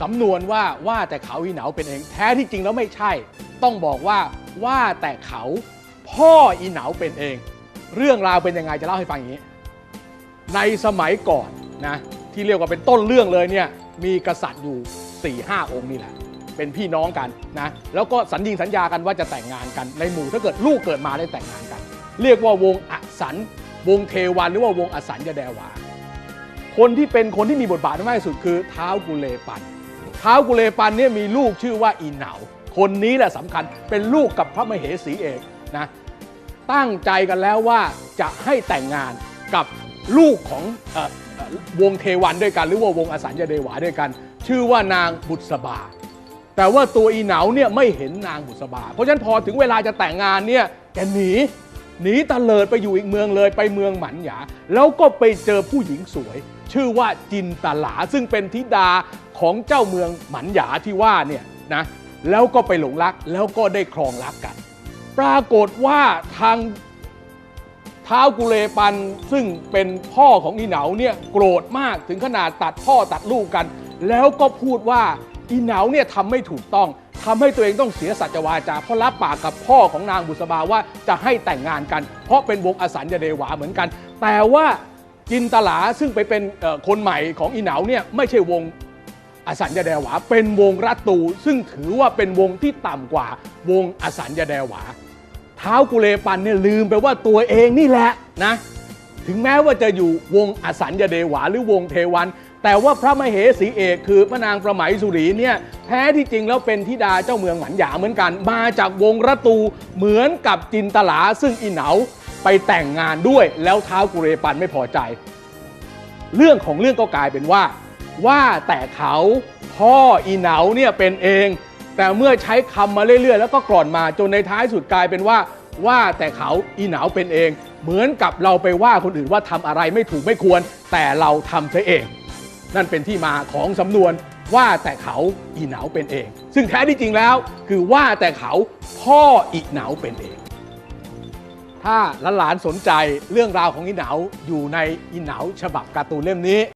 สำนวนว่าว่าแต่เขาอีเหนาเป็นเอง แท้ที่จริงแล้วไม่ใช่ ต้องบอกว่าว่าแต่เขาพ่ออีเหนาเป็นเอง เรื่องราวเป็นยังไงจะเล่าให้ฟังอย่างนี้ ในสมัยก่อนนะที่เรียกว่าเป็นต้นเรื่องเลยเนี่ยมีกษัตริย์อยู่4ี่ห้าองค์นี่แหละ เป็นพี่น้องกันนะแล้วก็สัญญิงสัญญากันว่าจะแต่งงานกันในหมู่ถ้าเกิดลูกเกิดมาได้แต่งงานกัน เรียกว่าวงอสันวงเทวันหรือว่าวงอสัญญแดวาคนที่เป็นคนที่มีบทบาทมากที่สุดคือเท้าวกุเลปัน ท้าวกุเลปันเนี่ยมีลูกชื่อว่าอีเหนาคนนี้แหละสำคัญเป็นลูกกับพระมเหสีเอกนะตั้งใจกันแล้วว่าจะให้แต่งงานกับลูกของออเอ่อวงเทวันด้วยกัน หรือว่าวงอสัญญเดวาด้วยกัน ชื่อว่านางบุษบา แต่ว่าตัวอีเหนาเนี่ยไม่เห็นนางบุษบา เพราะฉะนั้นพอถึงเวลาจะแต่งงานเนี่ยแกหนี หนีตะเลิดไปอยู่อีกเมืองเลยไปเมืองหมันหยา แล้วก็ไปเจอผู้หญิงสวย ชื่อว่าจินตลาซึ่งเป็นธิดาของเจ้าเมืองหมันหยาที่ว่าเนี่ยนะแล้วก็ไปหลงรักแล้วก็ได้ครองรักกัน ปรากฏว่าทางท้าวกุเลปันซึ่งเป็นพ่อของอีเหนาเนี่ยโกรธมากถึงขนาดตัดพ่อตัดลูกกัน แล้วก็พูดว่าอีเหนาเนี่ยทำไม่ถูกต้อง ทำให้ตัวเองต้องเสียสัจวาจาเพราะรับปากกับพ่อของนางบุษบาว่าจะให้แต่งงานกัน เพราะเป็นวงอสัญญเดวาเหมือนกัน แต่ว่าจินตลาซึ่งไปเป็นคนใหม่ของอีเหนาเนี่ยไม่ใช่วงอสัญญาแดวาเป็นวงรัตู ซึ่งถือว่าเป็นวงที่ต่ำกว่าวงอสัญญาแดวาเท้ากุเลปันเนี่ยลืมไปว่าตัวเองนี่แหละนะ ถึงแม้ว่าจะอยู่วงอสัญญาเดวาหรือวงเทวัน แต่ว่าพระมเหสีเอกคือพระนางประไหมสุรีเนี่ยแท้ที่จริงแล้วเป็นธิดาเจ้าเมืองหมันหยาเหมือนกัน มาจากวงรัตตูเหมือนกับจินตลาซึ่งอีเหนาไปแต่งงานด้วยแล้วเท้าวกุเลปันไม่พอใจ เรื่องของเรื่องก็กลายเป็นว่า ว่าแต่เขาพ่ออีเหนาเนี่ยเป็นเอง แต่เมื่อใช้คำมาเรื่อยๆ แล้วก็กร่อนมาจนในท้ายสุดกลายเป็นว่า ว่าแต่เขาอีเหนาเป็นเอง เหมือนกับเราไปว่าคนอื่นว่าทำอะไรไม่ถูกไม่ควร แต่เราทำเสียเอง นั่นเป็นที่มาของสำนวนว่าแต่เขาอีเหนาเป็นเอง ซึ่งแท้ที่จริงแล้วคือว่าแต่เขาพ่ออีเหนาเป็นเอง ถ้าหลานๆสนใจเรื่องราวของอีเหนาอยู่ในอีเหนาฉบับการ์ตูนเล่มนี้